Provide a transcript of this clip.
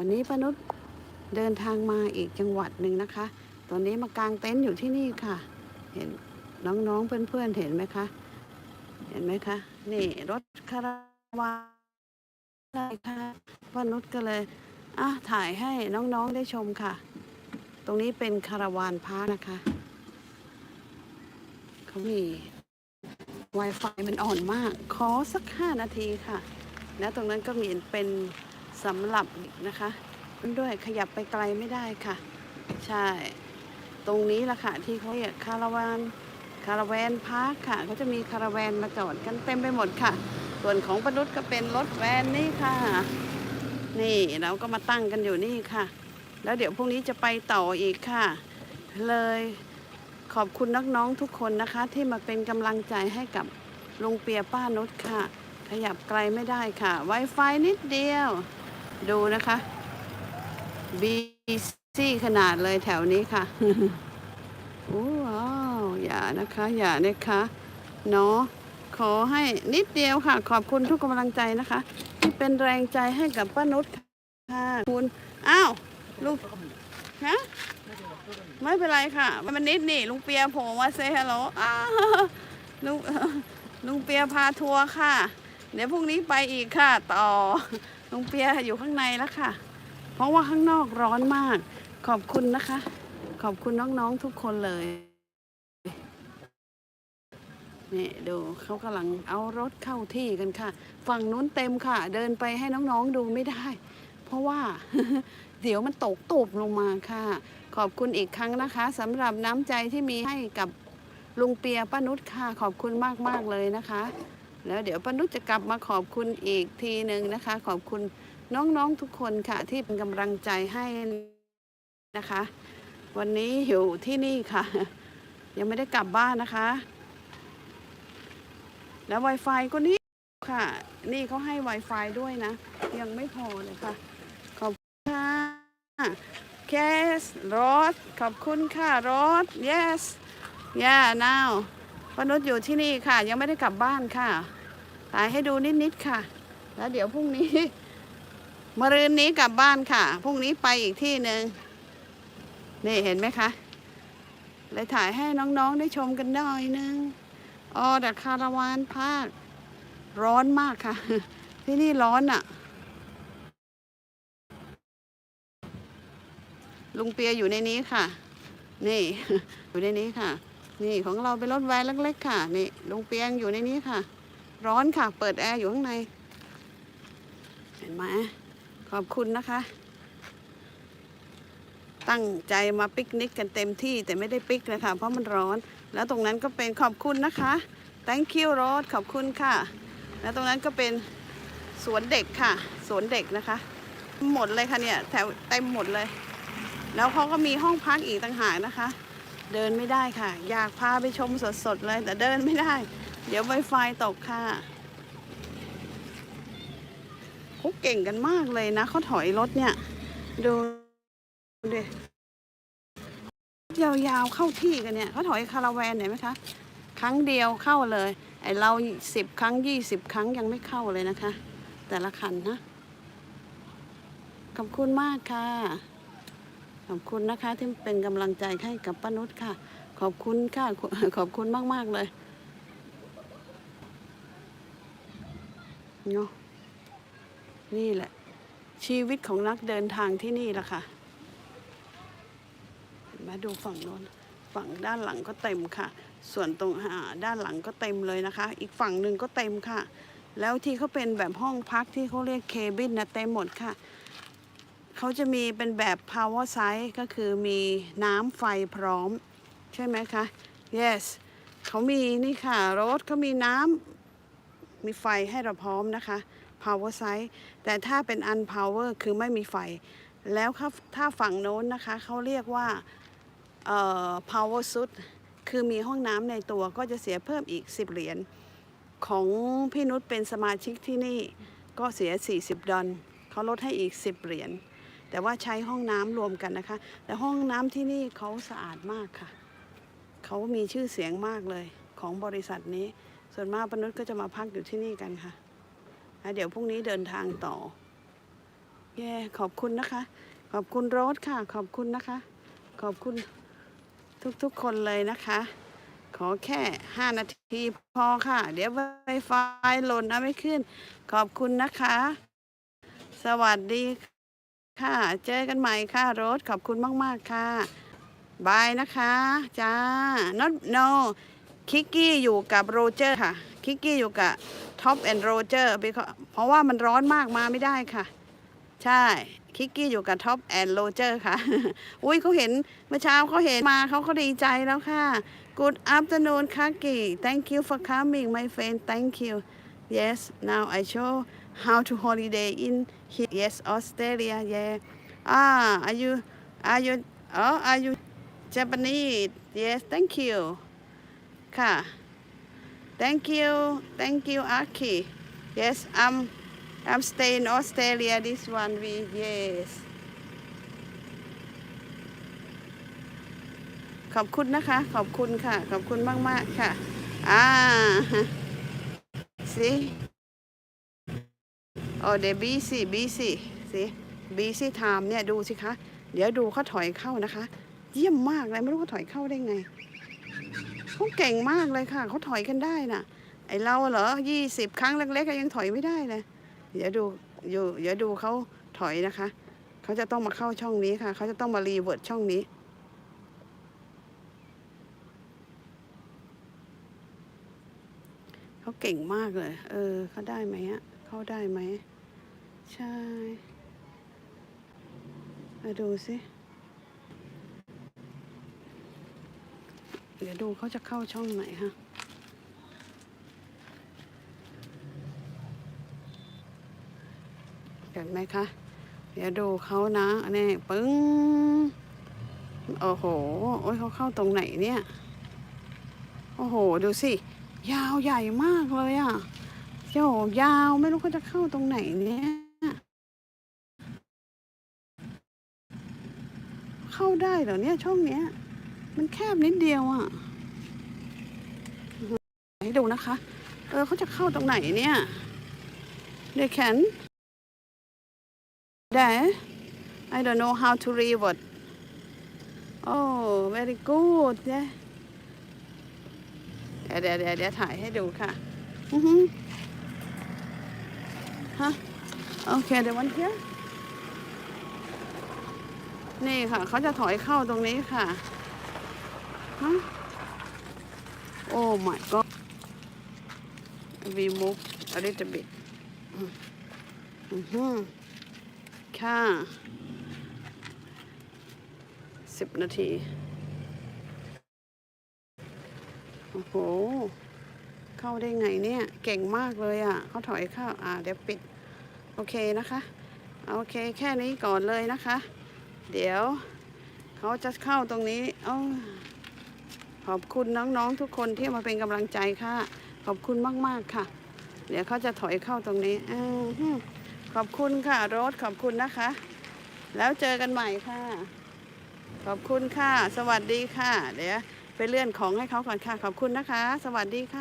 วันนี้ป้านุชเดินทางมาอีกจังหวัดหนึ่งนะคะ ตอนนี้มากางเต็นท์อยู่ที่นี่ค่ะ เห็นน้องๆเพื่อนๆเห็นไหมคะ เห็นไหมคะ นี่รถคาราวานเลยค่ะป้านุชก็เลยอะถ่ายให้น้องๆได้ชมค่ะ ตรงนี้เป็นคาราวานพาร์คนะคะ เขามี Wi-Fi มันอ่อนมาก ขอสัก 5 นาทีค่ะ แล้วตรงนั้นก็มีเป็น สำหรับนะคะด้วยขยับไปไกลไม่ได้ค่ะ ใช่ ตรงนี้ละค่ะที่เขาเรียกคาราวานคาราแวนพาร์คค่ะเขาจะมีคาราแวนมาจอดกันเต็มไปหมดค่ะ ส่วนของประดุษก็เป็นรถแวนนี่ค่ะ นี่เราก็มาตั้งกันอยู่นี่ค่ะ แล้วเดี๋ยวพรุ่งนี้จะไปต่ออีกค่ะ เลยขอบคุณน้องๆทุกคนนะคะ ที่มาเป็นกำลังใจให้กับลุงเปียป้านุชค่ะ ขยับไกลไม่ได้ค่ะ Wi-Fi นิดเดียว ดูนะคะบีซี่ขนาดเลยแถวนี้ค่ะโอ้ว้าวอย่านะคะ อย่านะคะเนาะขอให้นิดเดียวค่ะ ขอบคุณทุกกำลังใจนะคะ ที่เป็นแรงใจให้กับป้านุชค่ะคุณอ้าวลุงฮะไม่เป็นไรค่ะ มันนิดนี่ลุงเปียโผล่มาเซฮัลโหลอ้าวลุงลุงเปียพาทัวร์ค่ะ เดี๋ยวพรุ่งนี้ไปอีกค่ะ ต่อ ลุงเปียอยู่ข้างในแล้วค่ะ เพราะว่าข้างนอกร้อนมาก ขอบคุณนะคะ ขอบคุณน้องๆทุกคนเลยนี่ดูเขากำลังเอารถเข้าที่กันค่ะ ฝั่งนู้นเต็มค่ะ เดินไปให้น้องๆดูไม่ได้ เพราะว่าเดี๋ยวมันตกตุบลงมาค่ะ ขอบคุณอีกครั้งนะคะสำหรับน้ำใจที่มีให้กับลุงเปียป้านุชค่ะ ขอบคุณมากๆเลยนะคะ แล้วเดี๋ยวป้านุชจะกลับมาขอบคุณอีกทีหนึ่งนะคะ ขอบคุณน้องๆทุกคนค่ะ ที่เป็นกำลังใจให้นะคะ วันนี้อยู่ที่นี่ค่ะ ยังไม่ได้กลับบ้านนะคะ แล้ว Wi-Fi ก็นี่ค่ะ นี่เขาให้ Wi-Fi ด้วยนะ ยังไม่พอเลยค่ะ ขอบคุณค่ะแคสรถขอบคุณค่ะรถ yes yeah now ปนุษย์อยู่ที่นี่ค่ะ ยังไม่ได้กลับบ้านค่ะ ถ่ายให้ดูนิดๆค่ะ แล้วเดี๋ยวพรุ่งนี้มะรืนนี้กลับบ้านค่ะ พรุ่งนี้ไปอีกที่หนึ่งนี่เห็นไหมคะ เลยถ่ายให้น้องๆได้ชมกันหน่อยนึงออแต่คาราวานภาค ร้อนมากค่ะ ที่นี่ร้อนอะ่ะ ลุงเปียอยู่ในนี้ค่ะ นี่ อยู่ในนี้ค่ะ นี่ของเราเป็นรถแวนเล็กๆค่ะ นี่ลุงเปียงอยู่ในนี้ค่ะ ร้อนค่ะ เปิดแอร์อยู่ข้างใน เห็นไหมขอบคุณนะคะ ตั้งใจมาปิกนิกกันเต็มที่แต่ไม่ได้ปิกเลยค่ะ เพราะมันร้อน แล้วตรงนั้นก็เป็นขอบคุณนะคะ thank you Rod ขอบคุณค่ะ แล้วตรงนั้นก็เป็นสวนเด็กค่ะ สวนเด็กนะคะ หมดเลยค่ะเนี่ย แถวเต็มหมดเลย แล้วเขาก็มีห้องพักอีกต่างหากนะคะ เดินไม่ได้ค่ะ อยากพาไปชมสดๆเลยแต่เดินไม่ได้ เดี๋ยว Wi-Fi ตกค่ะเขาเก่งกันมากเลยนะเขาถอยรถเนี่ย ดูดิยาวๆเข้าที่กันเนี่ยเขาถอยคาราแวนเห็นไหมคะ ครั้งเดียวเข้าเลยไอเราสิบครั้งยี่สิบครั้งยังไม่เข้าเลยนะคะ แต่ละคันนะ ขอบคุณมากค่ะ ขอบคุณนะคะที่เป็นกำลังใจให้กับป้านุชค่ะ ขอบคุณค่ะ ขอบคุณมากๆเลย เนาะนี่แหละ ชีวิตของนักเดินทางที่นี่แหละค่ะมาดูฝั่งโน้นฝั่งด้านหลังก็เต็มค่ะ ส่วนตรงอ่าด้านหลังก็เต็มเลยนะคะ อีกฝั่งหนึ่งก็เต็มค่ะ แล้วที่เขาเป็นแบบห้องพักที่เขาเรียกเคบินนะเต็มหมดค่ะเขาจะมีเป็นแบบ power size ก็คือมีน้ำไฟพร้อม ใช่ไหมคะ yes เขามีนี่ค่ะรถเขามีน้ำ มีไฟให้เราพร้อมนะคะ power size แต่ถ้าเป็น unpower คือไม่มีไฟ แล้วครับถ้าฝั่งโน้นนะคะเขาเรียกว่า power suit คือมีห้องน้ำในตัวก็จะเสียเพิ่มอีก 10 เหรียญของพี่นุชเป็นสมาชิกที่นี่ก็เสีย 40 ดอลเขาลดให้อีก 10 เหรียญแต่ว่าใช้ห้องน้ำรวมกันนะคะ แต่ห้องน้ำที่นี่เขาสะอาดมากค่ะ เขามีชื่อเสียงมากเลยของบริษัทนี้ ส่วนมากปนุษย์ก็จะมาพักอยู่ที่นี่กันค่ะเดี๋ยวพรุ่งนี้เดินทางต่อแย่ขอบคุณนะคะ ขอบคุณโรสค่ะ ขอบคุณนะคะ ขอบคุณทุกๆคนเลยนะคะ ขอแค่ 5 นาทีพอค่ะ เดี๋ยว Wi-Fi หล่นเอาไม่ขึ้น ขอบคุณนะคะ สวัสดีค่ะ เจอกันใหม่ค่ะโรสขอบคุณมาก ๆ ค่ะบายนะคะ จ้า not no คิกกี้อยู่กับโรเจอร์ค่ะ คิกกี้อยู่กับท็อปแอนด์โรเจอร์เพราะว่ามันร้อนมากมาไม่ได้ค่ะ ใช่ คิกกี้อยู่กับท็อปแอนด์โรเจอร์ค่ะ อุ้ยเขาเห็นเมื่อเช้าเขาเห็นมาเขาก็ดีใจแล้วค่ะ Good afternoon, Kaki. Thank you for coming, my friend. Thank you. Yes, now I show how to holiday in here. Yes, Australia. Yeah. Ah, are you, are you, oh, are you Japanese? Yes, thank you. ค่ะ Thank you. Thank you, Aki. Yes, I'm, I'm staying Australia this one week. Yes. ขอบคุณนะคะ ขอบคุณค่ะ ขอบคุณมาก ๆ ค่ะ อ่าสิโอ้เดบีสิบีสิสิบีสิไทม์เนี่ย ดูสิคะ เดี๋ยวดูเขาถอยเข้านะคะ เยี่ยมมากเลย ไม่รู้เขาถอยเข้าได้ไง เขาเก่งมากเลยค่ะ เขาถอยกันได้น่ะ ไอเราเหรอยี่สิบครั้งเล็กๆยังถอยไม่ได้เลยเดี๋ยวดูอยู่เดี๋ยวดูเขาถอยนะคะ เขาจะต้องมาเข้าช่องนี้ค่ะ เขาจะต้องมารีเวิร์ดช่องนี้ เขาเก่งมากเลย เออ เขาได้ไหมอะเขาได้ไหม ใช่มาดูสิ เดี๋ยวดูเขาจะเข้าช่องไหนฮะเห็นไหมคะ เดี๋ยวดูเขานะนี่ปึ้ง โอ้โห โอ้ยเขาเข้าตรงไหนเนี่ย โอ้โห ดูสิ ยาวใหญ่มากเลยอะโยยาวไม่รู้เขาจะเข้าตรงไหนเนี่ย เข้าได้เหรอเนี่ยช่องเนี้ย มันแคบนิดเดียวอะให้ดูนะคะ เออเขาจะเข้าตรงไหนเนี่ยเดแขนได้ I don't know how to read what oh very good เดี๋ยวเดี๋ยวเดี๋ยวเดี๋ยวถ่ายให้ดูค่ะอือฮึฮะโอเคเดี๋ยววันเที่ยนี่ค่ะ เขาจะถอยเข้าตรงนี้ค่ะ ฮะโอ้ my god we move a little bit อืมอือฮึค่ะสิบนาที โอ้โห เข้าได้ไงเนี่ย เก่งมากเลยอะ เขาถอยเข้า อ่า เดี๋ยวปิด โอเคนะคะ โอเค แค่นี้ก่อนเลยนะคะ เดี๋ยว เขาจะเข้าตรงนี้ เอ้า ขอบคุณน้องๆทุกคนที่มาเป็นกำลังใจค่ะ ขอบคุณมากๆค่ะ เดี๋ยวเขาจะถอยเข้าตรงนี้อขอบคุณค่ะรถขอบคุณนะคะ แล้วเจอกันใหม่ค่ะ ขอบคุณค่ะ สวัสดีค่ะ เดี๋ยวไปเลื่อนของให้เขาก่อนค่ะ ขอบคุณนะคะ สวัสดีค่ะ